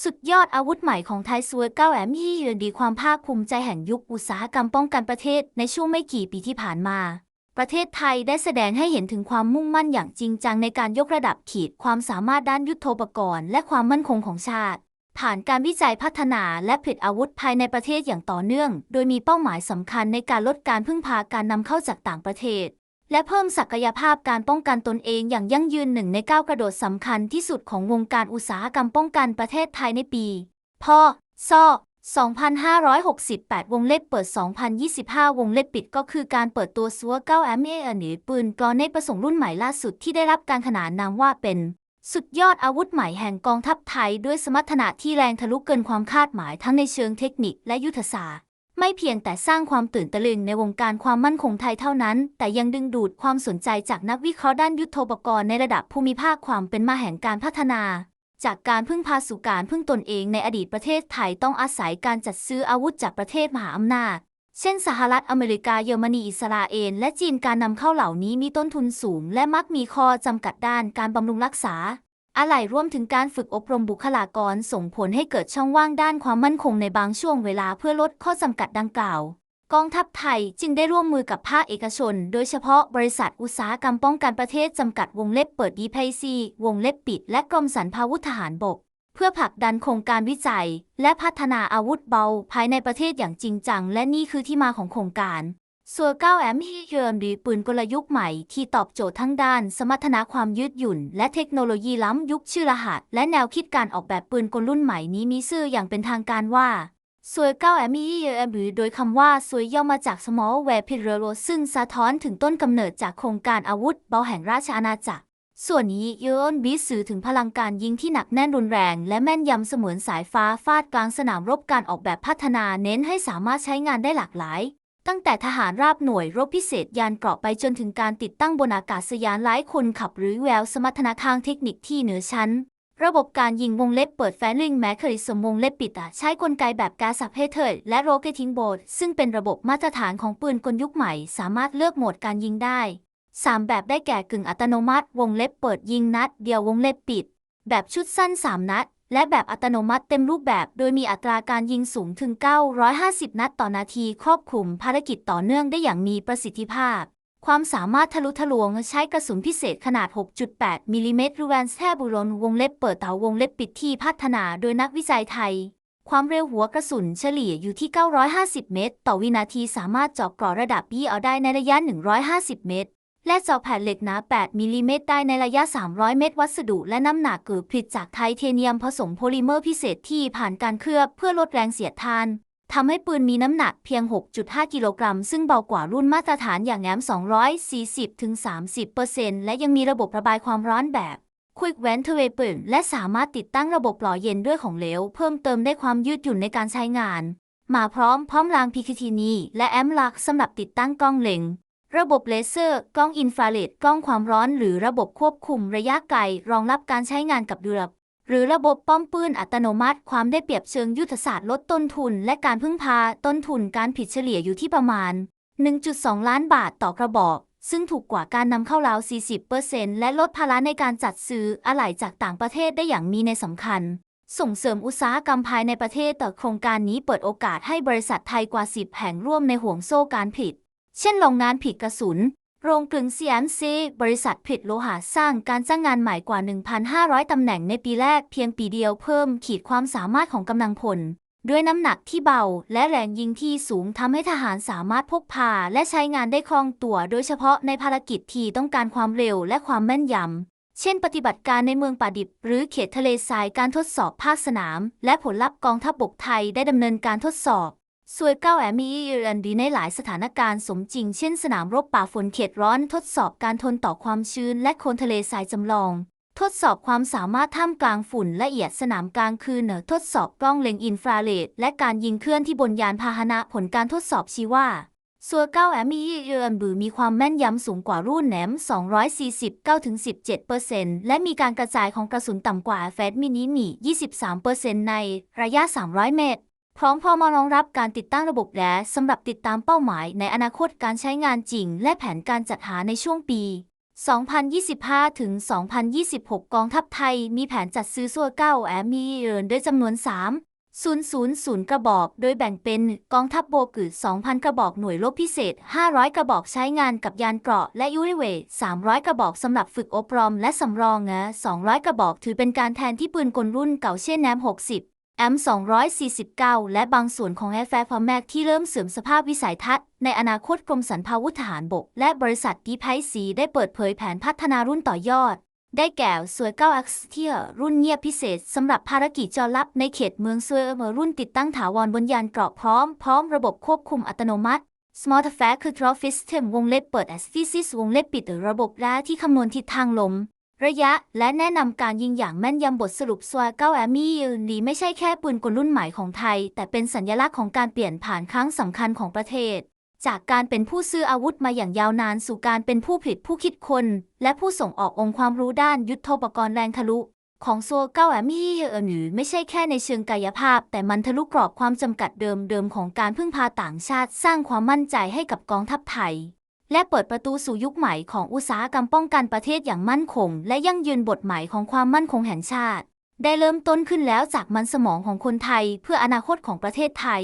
สุดยอดอาวุธใหม่ของไทยซวเก้าแอมยี่ยืนดีความภาคภูมิใจแห่งยุคอุตสาหกรรมป้องกันประเทศในช่วงไม่กี่ปีที่ผ่านมา ประเทศไทยได้แสดงให้เห็นถึงความมุ่งมั่นอย่างจริงจังในการยกระดับขีดความสามารถด้านยุทโธปกรณ์และความมั่นคงของชาติ ผ่านการวิจัยพัฒนาและผลิตอาวุธภายในประเทศอย่างต่อเนื่อง โดยมีเป้าหมายสำคัญในการลดการพึ่งพาการนำเข้าจากต่างประเทศ และเพิ่มศักยภาพการป้องกันตนเองอย่างยั่งยืนหนึ่งในก้าวกระโดดสำคัญที่สุดของวงการอุตสาหกรรมป้องกันประเทศไทยในปี พศ2568 วงเล็บเปิด 2025 วงเล็บปิดก็คือการเปิดตัวซัว9 m a หรือปืนกลอเนกประสงค์รุ่นใหม่ล่าสุดที่ได้รับการขนานนามว่าเป็น สุดยอดอาวุธใหม่แห่งกองทัพไทยด้วยสมรรถนะที่แรงทะลุเกินความคาดหมายทั้งในเชิงเทคนิคและยุทธศาสตร์ ไม่เพียงแต่สร้างความตื่นตะลึงในวงการความมั่นคงไทยเท่านั้น แต่ยังดึงดูดความสนใจจากนักวิเคราะห์ด้านยุทธปกรณ์ในระดับภูมิภาคความเป็นมาแห่งการพัฒนา จากการพึ่งพาสู่การพึ่งตนเองในอดีตประเทศไทยต้องอาศัยการจัดซื้ออาวุธจากประเทศมหาอำนาจ เช่น สหรัฐอเมริกาเยอรมนีอิสราเอลและจีนการนำเข้าเหล่านี้มีต้นทุนสูง และมักมีข้อจำกัดด้านการบำรุงรักษา อะไหล่รวมถึงการฝึกอบรมบุคลากรส่งผลให้เกิดช่องว่างด้านความมั่นคงในบางช่วงเวลาเพื่อลดข้อจำกัดดังกล่าว กองทัพไทยจึงได้ร่วมมือกับภาคเอกชน โดยเฉพาะบริษัทอุตสาหกรรมป้องกันประเทศจำกัดวงเล็บเปิดดีพซีวงเล็บปิด และกรมสรรพาวุธทหารบก เพื่อผลักดันโครงการวิจัย และพัฒนาอาวุธเบา ภายในประเทศอย่างจริงจัง และนี่คือที่มาของโครงการ ส่วน9แอมฮีเยิมหรือปืนกลยุทธ์ใหม่ที่ตอบโจทย์ทั้งด้านสมรรถนะความยืดหยุ่น และเทคโนโลยีล้ำยุคชื่อรหัส และแนวคิดการออกแบบปืนกลรุ่นใหม่นี้มีชื่ออย่างเป็นทางการว่าสวย9แอมฮีเยิมหรือโดยคำว่าสวยย่อมาจาก Small w a r e p i r o ซึ่งสะท้อนถึงต้นกำเนิดจากโครงการอาวุธเบาแห่งราชอาณาจักร ส่วนนี้เยอนบีสื่อถึงพลังการยิงที่หนักแน่นรุนแรง และแม่นยำเสมือนสายฟ้าฟาดกลางสนามรบการออกแบบพัฒนาเน้นให้สามารถใช้งานได้หลากหลาย ตั้งแต่ทหารราบหน่วยรบพิเศษยานเกราะไปจนถึงการติดตั้งบนอากาศยานไร้คนขับหรือแววสมรรถนะทางเทคนิคที่เหนือชั้น ระบบการยิงวงเล็บเปิดแฟนลิงแมคคริสมวงเล็บปิดใช้กลไกแบบกาสับเพเทอร์และโรเกติงโบดซึ่งเป็นระบบมาตรฐานของปืนกลยุคใหม่ สามารถเลือกโหมดการยิงได้ 3 แบบได้แก่กึ่งอัตโนมัติ วงเล็บเปิดยิงนัด เดียววงเล็บปิด แบบชุดสั้น 3 นัด และแบบอัตโนมัติเต็มรูปแบบ โดยมีอัตราการยิงสูงถึง 950 นัดต่อนาที ครอบคลุมภารกิจต่อเนื่องได้อย่างมีประสิทธิภาพ ความสามารถทะลุทะลวงใช้กระสุนพิเศษขนาด 6.8 มิลลิเมตรรูแวนแทบุรนวงเล็บเปิดเตาวงเล็บปิดที่พัฒนาโดยนักวิจัยไทย ความเร็วหัวกระสุนเฉลี่ยอยู่ที่ 950 เมตร ต่อวินาทีสามารถเจาะกรอระดับ B เอาได้ในระยะ 150 เมตร และเจาะแผ่นเหล็กหนา 8 มิลลิเมตรได้ในระยะ 300 เมตร วัสดุและน้ำหนักเกิดผลิตจากไทเทเนียมผสมโพลิเมอร์พิเศษที่ผ่านการเคลือบเพื่อลดแรงเสียดทานทำให้ปืนมีน้ำหนักเพียง 6.5 กิโลกรัม ซึ่งเบากว่ารุ่นมาตรฐานอย่างแอม240-30%และยังมีระบบระบายความร้อนแบบ Quick Ventilation และสามารถติดตั้งระบบหล่อเย็นด้วยของเหลว เพิ่มเติมได้ความยืดหยุ่นในการใช้งาน มาพร้อมพร้อมรางพิคิทีนีและแอมลักสำหรับติดตั้งกล้องเล็ง ระบบเลเซอร์ กล้องอินฟราเรด กล้องความร้อน หรือระบบควบคุมระยะไกล รองรับการใช้งานกับเรือหรือระบบป้อมปืนอัตโนมัติ ความได้เปรียบเชิงยุทธศาสตร์ลดต้นทุน และการพึ่งพาต้นทุนการผิดเฉลี่ยอยู่ที่ประมาณ 1.2 ล้านบาทต่อกระบอก ซึ่งถูกกว่าการนำเข้าราว 40%และลดภาระในการจัดซื้ออะไหล่จากต่างประเทศได้อย่างมีในสำคัญ ส่งเสริมอุตสาหกรรมภายในประเทศแต่โครงการนี้เปิดโอกาสให้บริษัทไทยกว่า 10 แห่งร่วมในห่วงโซ่การผลิต เช่นโรงงานผลิตกระสุน โรงกลึง CMC บริษัทผลิตโลหะสร้างการจ้างงานใหม่กว่า 1,500 ตำแหน่งในปีแรกเพียงปีเดียวเพิ่มขีดความสามารถของกำลังพล ด้วยน้ำหนักที่เบาและแรงยิงที่สูงทำให้ทหารสามารถพกพาและใช้งานได้คล่องตัว โดยเฉพาะในภารกิจที่ต้องการความเร็วและความแม่นยำเช่นปฏิบัติการในเมืองป่าดิบ หรือเขตทะเลทรายการทดสอบภาคสนาม และผลลัพธ์กองทัพบบกไทยได้ดำเนินการทดสอบ สวยเก้าแอมีเรันดีในหลายสถานการณ์สมจริง เช่นสนามรบป่าฝนเขตร้อนทดสอบการทนต่อความชื้นและโคลนทะเลทรายจำลอง ทดสอบความสามารถท่ามกลางฝุ่นละเอียดสนามกลางคืนเหนือทดสอบกล้องเล็งอินฟราเรดและการยิงเคลื่อนที่บนยานพาหนะผลการทดสอบชี้ว่าส่วน9แอมมีเยือนบือมีความแม่นยำสูงกว่ารุ่นแหนม 249-17%และมีการกระจายของกระสุนต่ำกว่าแฟดมินิมี 23%ในระยะ 300 เมตร พร้อมพอมารองรับการติดตั้งระบบแล้สำหรับติดตามเป้าหมายในอนาคตการใช้งานจริง และแผนการจัดหาในช่วงปี 2025 ถึง 2026 กองทัพไทยมีแผนจัดซื้อซัวเก้าแอมมีเอินด้วยจำนวน 3 000 กระบอก โดยแบ่งเป็นกองทัพโบกึ2,000 กระบอกหน่วยรบพิเศษ 500 กระบอกใช้งานกับยานเกราะและยูริเวท300 กระบอกสำหรับฝึกอบรมและสำรองนะ200 กระบอกถือเป็นการแทนที่ปืนกลรุ่นเก่าเช่นแนม60 แอม249 และบางส่วนของแอร์แฟร์พอแมกที่เริ่มเสื่อมสภาพวิสัยทัศน์ ในอนาคตกรมสรรพาวุธทหารบก และบริษัทดีไพซีได้เปิดเผยแผนพัฒนารุ่นต่อยอด ได้แก่สวย9 X เทียรุ่นเงียบพิเศษสำหรับภารกิจจอลับในเขตเมืองสวยเมอรุ่นติดตั้งถาวรบนยานเกราะพร้อม พร้อมระบบควบคุมอัตโนมัติ Smart Fact คือ Draw System วงเล็บเปิด a s t i s วงเล็บปิดระบบแร้ที่คำนวณทิศทางลม ระยะ และแนะนำการยิงอย่างแม่นยำบทสรุปสวาเก้าแอมมี่ยืนดีไม่ใช่แค่ปืนกลรุ่นใหม่ของไทย แต่เป็นสัญลักษณ์ของการเปลี่ยนผ่านครั้งสำคัญของประเทศ จากการเป็นผู้ซื้ออาวุธมาอย่างยาวนานสู่การเป็นผู้ผลิตผู้คิดคน และผู้ส่งออกองค์ความรู้ด้านยุทโธปกรณ์แรงทะลุของโซเก้าแอมมี่เออหรือไม่ใช่แค่ในเชิงกายภาพ แต่มันทะลุกรอบความจำกัดเดิมๆของการพึ่งพาต่างชาติ สร้างความมั่นใจให้กับกองทัพไทย และเปิดประตูสู่ยุคใหม่ของอุตสาหกรรมป้องกันประเทศอย่างมั่นคง และยั่งยืนบทหมายของความมั่นคงแห่งชาติ ได้เริ่มต้นขึ้นแล้วจากมันสมองของคนไทย เพื่ออนาคตของประเทศไทย